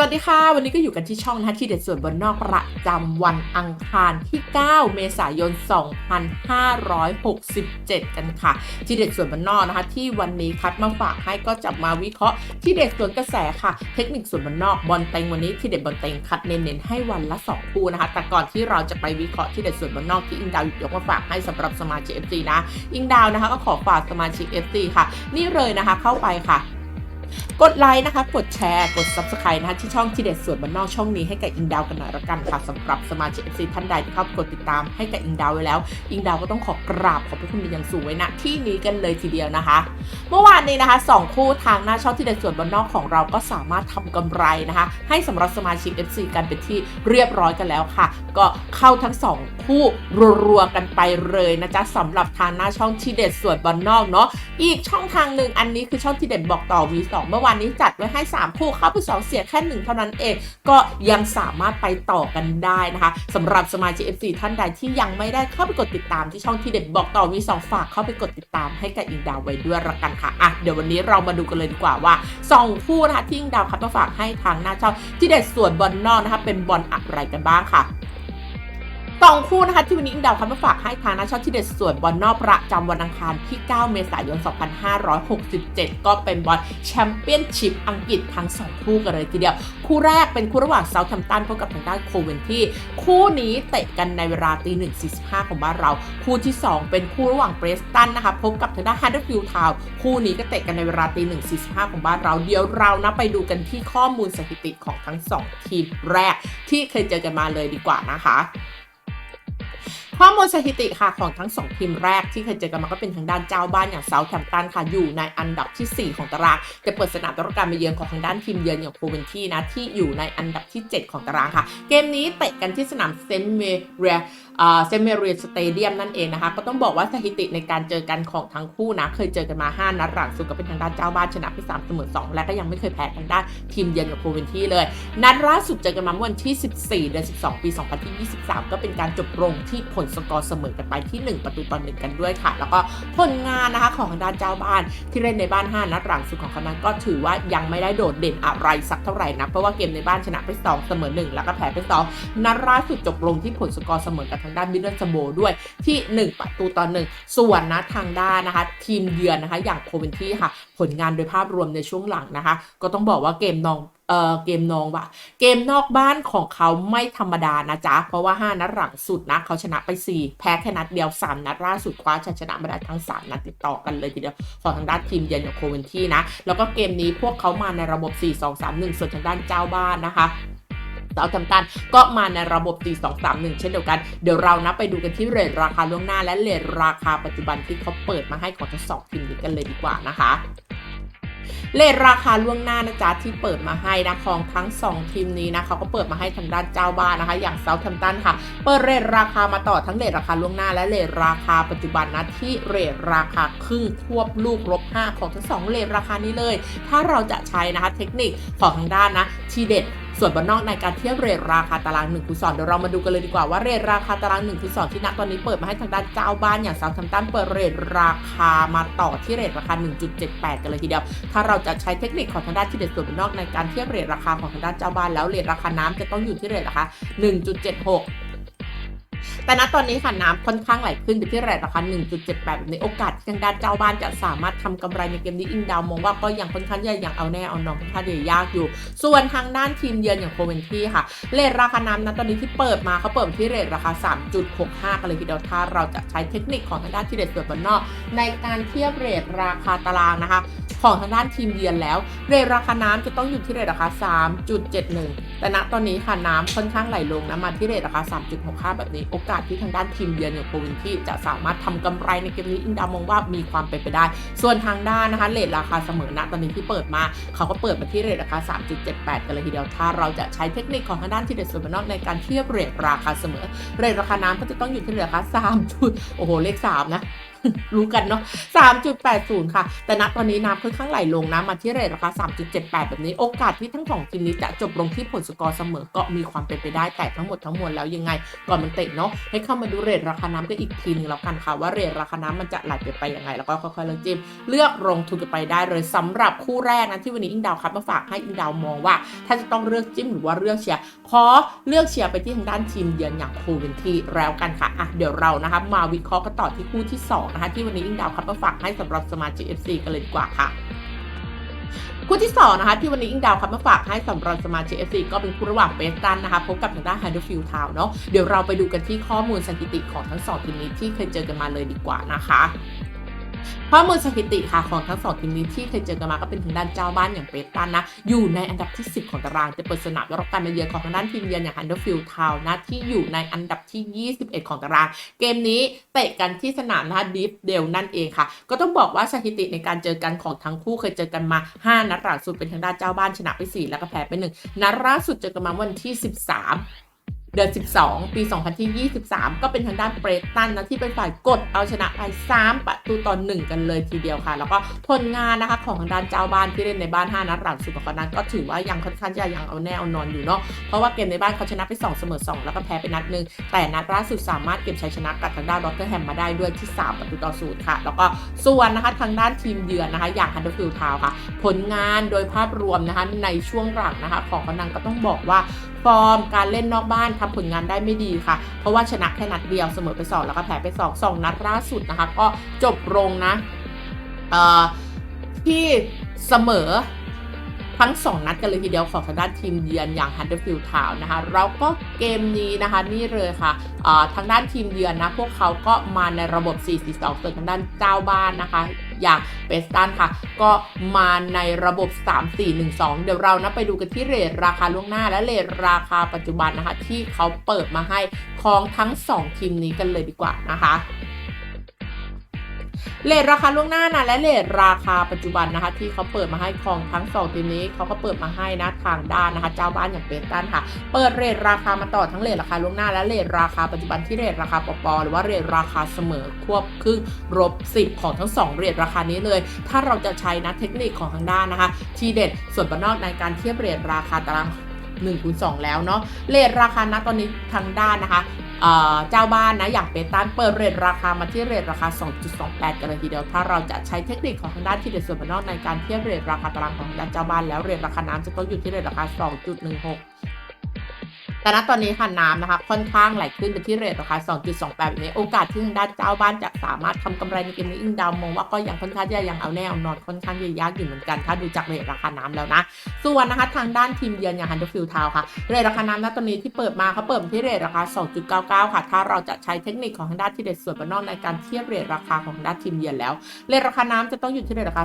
วัสดีค่ะ วันนี้ก็อยู่กันที่ช่องนะคะที่เด็ดส่วนบนนอกประจำวันอังคารที่ 9 เมษายน 2567 กันค่ะ ที่เด็ดส่วนบนนอกนะคะที่วันนี้คัดมาฝากให้ก็จะมาวิเคราะห์ที่เด็ดส่วนกระแสค่ะ เทคนิคส่วนบนนอกบอลเต็งวันนี้ที่เด็ดบอลเต็งคัดเน้นๆให้วันละ 2 คู่นะคะ แต่ก่อนที่เราจะไปวิเคราะห์ที่เด็ดส่วนบนนอกที่อิงดาวหยิบยกมาฝากให้สำหรับสมาชิก FC นะ อิงดาวนะคะก็ขอฝากสมาชิก FC ค่ะ นี่เลยนะคะเข้าไปค่ะ กดไลค์นะคะ กดแชร์ กด Subscribe นะคะที่ช่องที่เด็ดส่วนบ้านนอกช่องนี้ให้กับอิงดาวกันหน่อยละกันค่ะสำหรับสมาชิก FC ท่านใดที่เข้ากดติดตามให้กับอิงดาวไว้แล้ว อิงดาวก็ต้องขอกราบขอบพระคุณเป็นอย่างสูงไว้ณที่นี้กันเลยทีเดียวนะคะ เมื่อวานนี้นะคะสองคู่ทางหน้าช่องที่เด็ดส่วนบ้านนอกของเราก็สามารถทำกำไรนะคะ ให้สำหรับสมาชิก FC กันเป็นที่เรียบร้อยกันแล้วค่ะ ก็เข้าทั้งสองคู่รัวๆกันไปเลยนะจ๊ะสำหรับทางหน้าช่องที่เด็ดส่วนบ้านนอกเนาะอีกช่องทางหนึ่งอันนี้คือช่องที่เด่นบอกต่อ2 เมื่อวานนี้จัดไว้ให้ 3 คู่เข้าไป 2 เสียแค่หนึ่งเท่านั้นเอง ก็ยังสามารถไปต่อกันได้นะคะสำหรับสมาชิก FC ท่านใดที่ยังไม่ได้เข้าไปกดติดตามที่ช่องที่เด่นบอกต่อ V2 ฝากเข้าไปกดติดตามให้กับอิงดาวไว้ด้วยละกันค่ะอะเดี๋ยววันนี้เรามาดูกันเลยดีกว่าว่า 2 คู่นะคะที่อิงดาวคัดมาฝากให้ทางหน้าช่องที่เด็ดส่วนบอลนอกนะคะเป็นบอลอะไรกันบ้างค่ะ สองคู่นะคะที่วันนี้อิงดาวคัดมาฝากให้ทางน้าช่องที่เด็ดส่วนบอลนอกประจำวันอังคารที่ 9 เมษายน 2567 ก็เป็นบอลแชมเปี้ยนชิพอังกฤษทั้ง2คู่กันเลยทีเดียว คู่แรกเป็นคู่ระหว่างเซาท์แฮมป์ตันพบกับทางด้านโคเวนที่คู่นี้เตะกันในเวลาตีหนึ่งสี่สิบห้าของบ้านเรา คู่ที่ 2 เป็นคู่ระหว่างเบรสตันนะคะพบกับทางด้านฮันเดอร์ฟิลด์ทาวคู่นี้ก็เตะกันในเวลาตีหนึ่งสี่สิบห้าของบ้านเราเดี๋ยวเรานะไปดูกันที่ข้อมูลสถิติของทั้งสองทีมแรกที่เคยเจอกันมาเลยดีกว่านะคะ ข้อมูลสถิติค่ะของทั้ง 2 ทีมแรกที่เคยเจอกันมาก็เป็นทางด้านเจ้าบ้านอย่างเซาท์แคมป์ตันค่ะอยู่ในอันดับทีสี่ 4 ของตารางจะเปิดสนามต้อนรับการมาเยือนของทางด้านทีมเยือนอย่างโคเวนที่นะที่อยู่ในอันดับที่ 7 ของตารางค่ะ เกมนี้เตะกันที่สนามเซนเมเรีย เซเมเรียสเตเดียมนั่นเองนะคะ ก็ต้องบอกว่าสถิติในการเจอกันของทั้งคู่นะ เคยเจอกันมา 5 นัดหลังสุดก็เป็นทางด้านเจ้าบ้านชนะไป3เสมอ2 และก็ยังไม่เคยแพ้ทางด้านทีมเยือนอย่างโคเวนที่เลย นัดล่าสุดเจอกันมาเมื่อวันที่ 14 เดือน 12 ปี 2023 ก็เป็นการจบลงที่ผลสกอร์เสมอกันไปที่ 1 ประตูต่อหนึ่งกันด้วยค่ะ แล้วก็ผลงานนะคะของทางด้านเจ้าบ้านที่เล่นในบ้าน 5 นัดหลังสุดของเขานั้นก็ถือว่ายังไม่ได้โดดเด่นอะไรสักเท่าไหร่นะเพราะว่าเกมในบ้านชนะไป2เสมอ1แล้วก็แพ้ไป2นัดล่าสุดจบลงที่ผลสกอร์เสมอกับทางด้านมิดเดิลสโบด้วยที่ 1 ประตูต่อหนึ่งส่วนนะทางด้านนะคะทีมเยือนนะคะอย่างโคเวนที่ค่ะ ผลงานโดยภาพรวมในช่วงหลังนะคะ ก็ต้องบอกว่าเกมนองเออเกมนองว่ะเกมนอกบ้านของเขาไม่ธรรมดานะจ๊ะ เพราะว่า 5 นัดหลังสุดนะเขาชนะไป 4 แพ้แค่นัดเดียว 3 นัดล่าสุดคว้าชัยชนะมาได้ทั้ง 3 นัดติดต่อกันเลยทีเดียว ของทางด้านทีมเยือนอย่างโคเวนที่นะ แล้วก็เกมนี้พวกเขามาในระบบ 4-2-3-1 ส่วนทางด้านเจ้าบ้านนะคะ เซาท์แฮมป์ตันก็มาในระบบ 4-2-3-1 เช่นเดียวกัน เดี๋ยวเรานะไปดูกันที่เรทราคาล่วงหน้าและเรทราคาปัจจุบันที่เขาเปิดมาให้ของทั้งสองทีมนี้กันเลยดีกว่านะคะเลทราคาล่วงหน้านะจ๊ะที่เปิดมาให้นะของทั้ง 2 ทีมนี้นะเขาก็เปิดมาให้ทางด้านเจ้าบ้านนะคะ อย่างเซาท์แฮมป์ตันค่ะ เปิดเรทราคามาต่อทั้งเรทราคาล่วงหน้าและเรทราคาปัจจุบันนะที่เรทราคาครึ่งควบลูกลบ5ของทั้งสองเรทราคานี้เลย ถ้าเราจะใช้นะคะเทคนิคของทางด้านนะทีเด็ด ส่วนบนนอกในการเทียบเรทราคาตาราง1คูณ2เดี๋ยวเรามาดูกันเลยดีกว่าว่าเรทราคาตาราง1คูณ2ที่ณตอนนี้เปิดมาให้ทางด้านเจ้าบ้านอย่างซาวทัมตันเปิดเรทราคามาต่อที่เรทราคา 1.78 กันเลยทีเดียว ถ้าเราจะใช้เทคนิคของทางด้านที่เด็ดส่วนบนนอกในการเทียบเรทราคาของทางด้านเจ้าบ้านแล้วเรทราคาน้ำจะต้องอยู่ที่เรทราคา 1.76 แต่ณตอนนี้ค่ะน้ำค่อนข้างไหลขึ้นอยู่ที่เรทราคา 1.78 แบบนี้โอกาสที่ทางด้านเจ้าบ้านจะสามารถทำกำไรในเกมนี้อิงดาวมองว่าก็ยังค่อนข้างจะยังเอาแน่เอานอนค่อนข้างยากอยู่ ส่วนทางด้านทีมเยือนอย่างโคเวนที่ค่ะเรทราคาน้ำนะตอนนี้ที่เปิดมาเขาเปิดที่เรทราคา 3.65 กันเลยทีเดียวถ้าเราจะใช้เทคนิคของทางด้านที่เด็ดส่วนบนนอก ในการเทียบเรทราคาตารางนะคะ ของทางด้านทีมเยือนแล้ว เรทราคาน้ำจะต้องอยู่ที่เรทราคา 3.71 แต่ณตอนนี้ค่ะน้ำค่อนข้างไหลลงนะมาที่เรทราคา 3.65 แบบนี้ โอกาสที่ทางด้านทีมเยือนอย่างโควินที่จะสามารถทำกำไรในเกมนี้อิงดามองว่ามีความเป็นไปได้ ส่วนทางด้านนะคะเรทราคาเสมอณตอนนี้ที่เปิดมา เขาก็เปิดมาที่เรทราคา 3.78 กันเลยทีเดียว ถ้าเราจะใช้เทคนิคของทางด้านทีเด็ดส่วนบนอกในการเทียบเรทราคาเสมอ เรทราคาน้ำก็จะต้องอยู่ที่เรทราคา3จุดโอ้โหเลข 3 นะรู้กันเนาะ3.80 ค่ะ แต่ณตอนนี้น้ำค่อนข้างไหลลงนะมาที่เรทราคา 3.78 แบบนี้โอกาสที่ทั้งสองทีมนี้จะจบลงที่ผลสกอร์เสมอก็มีความเป็นไปได้แต่ทั้งหมดทั้งมวลแล้วยังไงก่อนมันเตะเนาะให้เข้ามาดูเรทราคาน้ำกันอีกทีหนึงแล้วกันค่ะว่าเรทราคาน้ำมันจะไหลไปไปยังไง แล้วก็ค่อยๆเลือกจิ้มเลือกลงทุนกันไปได้เลยสำหรับคู่แรกนะที่วันนี้อิงดาวครับมาฝากให้อิงดาวมองว่า ถ้าจะต้องเลือกจิ้มหรือว่าเลือกเชียร์ขอเลือกเชียร์ไปที่ทางด้านทีมเยือนอย่างโคเวนทีแล้วกันค่ะอะเดี๋ยวเรานะคะมาวิเคราะห์กันต่อที่คู่ที่สองนะคะที่วันนี้อิงดาวครับมาฝากให้สำหรับสมาชิก FC กันเลยดีกว่าค่ะ คู่ที่สองนะคะที่วันนี้อิงดาวครับมาฝากให้สำหรับสมาชิกเอฟซีก็เป็นคู่ระหว่างเบสตันนะคะพบกับทางด้านไฮ d เดอร์ฟิลทาวเนาะเดี๋ยวเราไปดูกันที่ข้อมูลสถิติของทั้งสองทีมนี้ที่เคยเจอกันมาเลยดีกว่านะคะ ข้อมูลสถิติค่ะของทั้งสองทีมนี้ที่เคยเจอกันมาก็เป็นทางด้านเจ้าบ้านอย่างเปตันนะ อยู่ในอันดับที่ 10 ของตารางจะเปิดสนามรับการมาเยือนของทางด้านทีมเยือนอย่างฮันเดอร์ฟิลด์ทาวนะที่อยู่ในอันดับที่ 21 ของตาราง เกมนี้เตะกันที่สนามนะคะดิฟเดลนั่นเองค่ะ ก็ต้องบอกว่าสถิติในการเจอกันของทั้งคู่เคยเจอกันมา 5 นัดล่าสุดเป็นทางด้านเจ้าบ้านชนะไป 4 แล้วก็แพ้ไป1นัดล่าสุดเจอกันมาวันที่ 13 เดือน 12 ปี 2023 ก็เป็นทางด้านเบรตันนะที่เป็นฝ่ายกดเอาชนะไป 3 ประตูต่อ1กันเลยทีเดียวค่ะ แล้วก็ผลงานนะคะของทางด้านเจ้าบ้านที่เล่นในบ้าน 5 นัดหลังสุดของเขานั้นก็ถือว่ายังค่อนข้างจะยังเอาแน่เอานอนอยู่เนาะ เพราะว่าเกมในบ้านเขาชนะไป 2 เสมอ 2 แล้วก็แพ้ไปนัดหนึ่งแต่นัดล่าสุดสามารถเก็บชัยชนะกับทางด้านดอตเตอร์แฮมมาได้ด้วยที่ 3 ประตูต่อศูนย์ค่ะ แล้วก็ส่วนนะคะทางด้านทีมเยือนนะคะ อย่างฮันเดอร์ฟิลด์ทาวค่ะ ผลงานโดยภาพรวมนะคะในช่วงหลังนะคะของเขานังก็ต้องบอกว่าฟอร์มการเล่นนอกบ้านทำผลงานได้ไม่ดีค่ะ เพราะว่าชนะแค่นัดเดียวเสมอไป2แล้วก็แพ้ไป2 2นัดล่าสุดนะคะ ก็จบลงนะที่เสมอทั้ง 2 นัดกันเลยทีเดียวของทางด้านทีมเยือนอย่างฮันเดอร์ฟิลด์ทาวนะคะแล้วก็เกมนี้นะคะนี่เลยค่ะทางด้านทีมเยือนนะพวกเขาก็มาในระบบ 4-4-2ส่วนทางด้านเจ้าบ้านนะคะ อย่างเบสตันค่ะ ก็มาในระบบ 3-4-1-2 เดี๋ยวเรานะไปดูกันที่เรทราคาล่วงหน้าและเรทราคาปัจจุบันนะคะ ที่เขาเปิดมาให้ของทั้ง 2 ทีมนี้กันเลยดีกว่านะคะ เลทราคาล่วงหน้านะและเลทราคาปัจจุบันนะคะ ที่เขาเปิดมาให้ของทั้งสองทีมนี้เขาก็เปิดมาให้นะทางด้านนะคะ เจ้าบ้านอย่างเบสตันค่ะ เปิดเรทราคามาต่อทั้งเรทราคาล่วงหน้า และเรทราคาปัจจุบันที่เรทราคาปปหรือว่าเรทราคาเสมอควบครึ่งลบ10 ของทั้ง 2เรทราคานี้เลย ถ้าเราจะใช้นะเทคนิคของทางด้านนะคะ ทีเด็ดส่วนบนนอกในการเทียบเรทราคาตาราง1คูณ2แล้วเนาะเรทราคาณตอนนี้ทางด้านนะคะ เจ้าบ้านนะอย่างเปตันเปิดเรทราคามาที่เรทราคา 2.28 กันเลยทีเดียว ถ้าเราจะใช้เทคนิคของทางด้านทีเดส่วนบนนอกในการเทียบเรทราคาตารางของทางด้านเจ้าบ้านแล้วเรทราคาน้ำจะต้องอยู่ที่เรทราคา 2.16 แต่ณตอนนี้ค่ะน้ำนะคะ ค่อนข้างไหลขึ้นไปที่เรทราคา 2.28แบบนี้ โอกาสที่ทางด้านเจ้าบ้านจะสามารถทำกำไรในเกมนี้อิงดาวมองว่าก็ยังค่อนข้างจะยังเอาแน่เอานอนค่อนข้างจะยากอยู่เหมือนกันถ้าดูจากเรทราคาน้ำแล้วนะ ส่วนนะคะทางด้านทีมเยือนอย่างฮันเดอร์ฟิลทาวค่ะเรทราคาน้ำณตอนนี้ที่เปิดมาเขาเปิดที่เรทราคา 2.99 ค่ะ ถ้าเราจะใช้เทคนิคของทางด้านที่เด็ดส่วนบนนอกในการเทียบเรทราคาของทางด้านทีมเยือนแล้วเรทราคาน้ำจะต้องอยู่ที่เรทราคา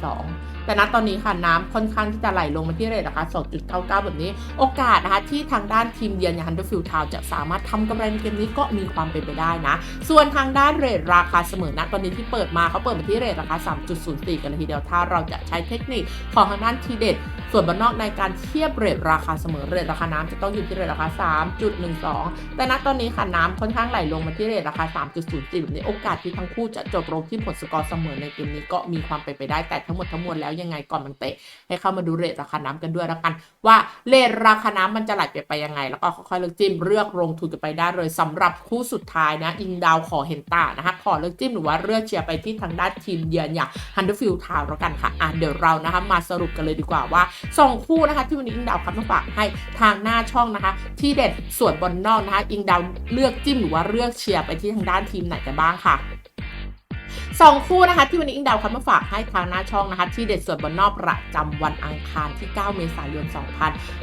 3.12 แต่ณตอนนี้ค่ะน้ำค่อนข้างที่จะไหลลงมาที่เรทราคา 2.99 แบบนี้ โอกาสนะคะที่ทางด้านทีมเยือนอย่างฮันเดอร์ฟิลด์ทาวจะสามารถทำกำไรในเกมนี้ก็มีความเป็นไปได้นะ ส่วนทางด้านเรทราคาเสมอณตอนนี้ที่เปิดมาเขาเปิดมาที่เรทราคา 3.04 กันเลยทีเดียวถ้าเราจะใช้เทคนิคของทางด้านทีเด็ดส่วนบนนอกในการเทียบเรทราคาเสมอเรทราคาน้ำจะต้องอยู่ที่เรทราคา 3.12 แต่ณตอนนี้ค่ะน้ำค่อนข้างไหลลงมาที่เรทราคา 3.04แบบนี้โอกาสที่ทั้งคู่จะจบลงที่ผลสกอร์เสมอในเกมนี้ก็มีความเป็นไปได้แต่ทั้งหมดทั้งมวลแล้วยังไงก่อนมันเตะให้เข้ามาดูเรทราคาน้ำกันด้วยแล้วกัน ว่าเรทราคาน้ำมันจะไหลไปไปยังไง แล้วก็ค่อยๆเลือกจิ้มเลือกลงทุนกันไปได้เลยสำหรับคู่สุดท้ายนะ อิงดาวขอเห็นตานะคะขอเลือกจิ้มหรือว่าเลือกเชียร์ไปที่ทางด้านทีมเยือนอย่างฮันเดอร์ฟิลด์ทาวแล้วกันค่ะอะเดี๋ยวเรานะคะมาสรุปกันเลยดีกว่าว่าสองคู่นะคะที่วันนี้อิงดาวครับมาฝากให้ทางหน้าช่องนะคะ ที่เด็ดส่วนบนนอกนะคะ อิงดาวเลือกจิ้มหรือว่าเลือกเชียร์ไปที่ทางด้านทีมไหนกันบ้างค่ะ สองคู่นะคะ ที่วันนี้อิงดาวคัดมาฝากให้ทางหน้าช่องนะคะ ที่เด็ดส่วนบนนอกประจำวันอังคารที่ 9 เมษายน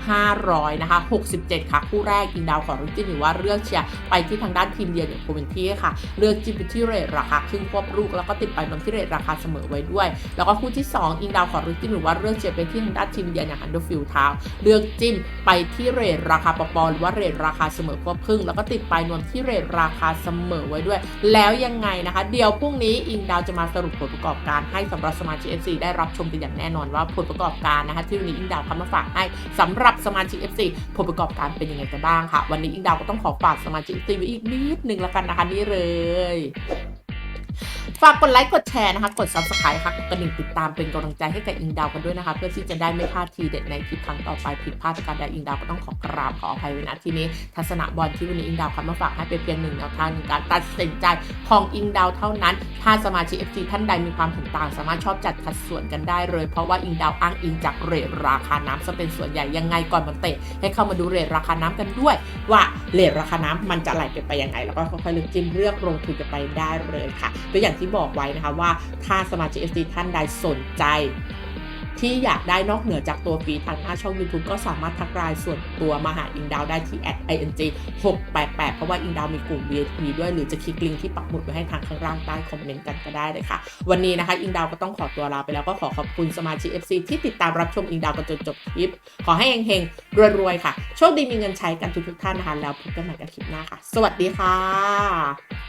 2500นะคะ67 ค่ะ คู่แรกอิงดาวขอรุ่จิ้มหรือว่าเลือกเชียร์ไปที่ทางด้านทีมเยือนอย่างโคเวนที่ค่ะ เลือกจิ้มไปที่เรทราคาครึ่งควบลูกแล้วก็ติดไปนมที่เรทราคาเสมอไว้ด้วย แล้วก็คู่ที่ 2 อิงดาวขอรุ่จิ้มหรือว่าเลือกเชียร์ไปที่ทางด้านทีมเยือนอย่างฮันเดอร์ฟิลทาวเลือกจิ้มไปที่เรทราคาปปหรือว่าเรทราคาเสมอควบครึ่ง แล้วก็ติดไปนวมที่เรทราคาเสมอไว้ด้วย แล้วยังไงนะคะ เดี๋ยวพรุ่งนี้อิงดาวจะมาสรุปผลประกอบการให้สำหรับสมาชิก FC ได้รับชมกันอย่างแน่นอนว่าผลประกอบการนะคะที่วันนี้อิงดาวทำมาฝากให้สำหรับสมาชิก FC ผลประกอบการเป็นยังไงกันบ้างค่ะ วันนี้อิงดาวก็ต้องขอฝากสมาชิก FC ไว้อีกนิดนึงแล้วกันนะคะนี่เลย ฝากกดไลค์กดแชร์นะคะกด subscribe ค่ะกดกระดิ่งติดตามเป็นกำลังใจให้กับอิงดาวกันด้วยนะคะเพื่อที่จะได้ไม่พลาดทีเด็ดในคลิปครั้งต่อไปผิดพลาดประการใดอิงดาวก็ต้องขอกราบขออภัยไว้ณที่นี้ ทัศนะบอลที่วันนี้อิงดาวคัดมาฝากให้เป็นเพียงหนึ่งแนวทางหนึ่งการตัดสินใจของอิงดาวเท่านั้น ถ้าสมาชิก FC ท่านใดมีความเห็นต่าง สามารถชอบจัดขัดส่วนกันได้เลย เพราะว่าอิงดาวอ้างอิงจากเรทราคาน้ำจะเป็นส่วนใหญ่ยังไงก่อนมันเตะให้เข้ามาดูเรทราคาน้ำกันด้วย ว่าเรทราคาน้ำมันจะไหลไปไปยังไงแล้วก็ค่อยๆเลือกจิ้มเลือกลงทุนกันไปได้เลยค่ะตัวอย่างที่บอกไว้นะคะว่าถ้าสมาชิก FC ท่านใดสนใจ ที่อยากได้นอกเหนือจากตัวฟรีทางหน้าช่อง YouTube ก็สามารถทักไลน์ส่วนตัวมาหาอิงดาวได้ที่ ing 688 เพราะว่าอิงดาวมีกลุ่ม VIP ด้วยหรือจะคลิกลิงก์ที่ปักหมุดไว้ให้ทางข้างล่างใต้คอมเมนต์กันก็ได้เลยค่ะ วันนี้นะคะ อิงดาวก็ต้องขอตัวลาไปแล้วก็ขอขอบคุณสมาชิก FC ที่ติดตามรับชมอิงดาวกันจนจบคลิป ขอให้เฮงๆรวยๆค่ะโชคดีมีเงินใช้กันทุกๆท่านนะคะแล้วพบกันใหม่กับคลิปหน้าค่ะ สวัสดีค่ะ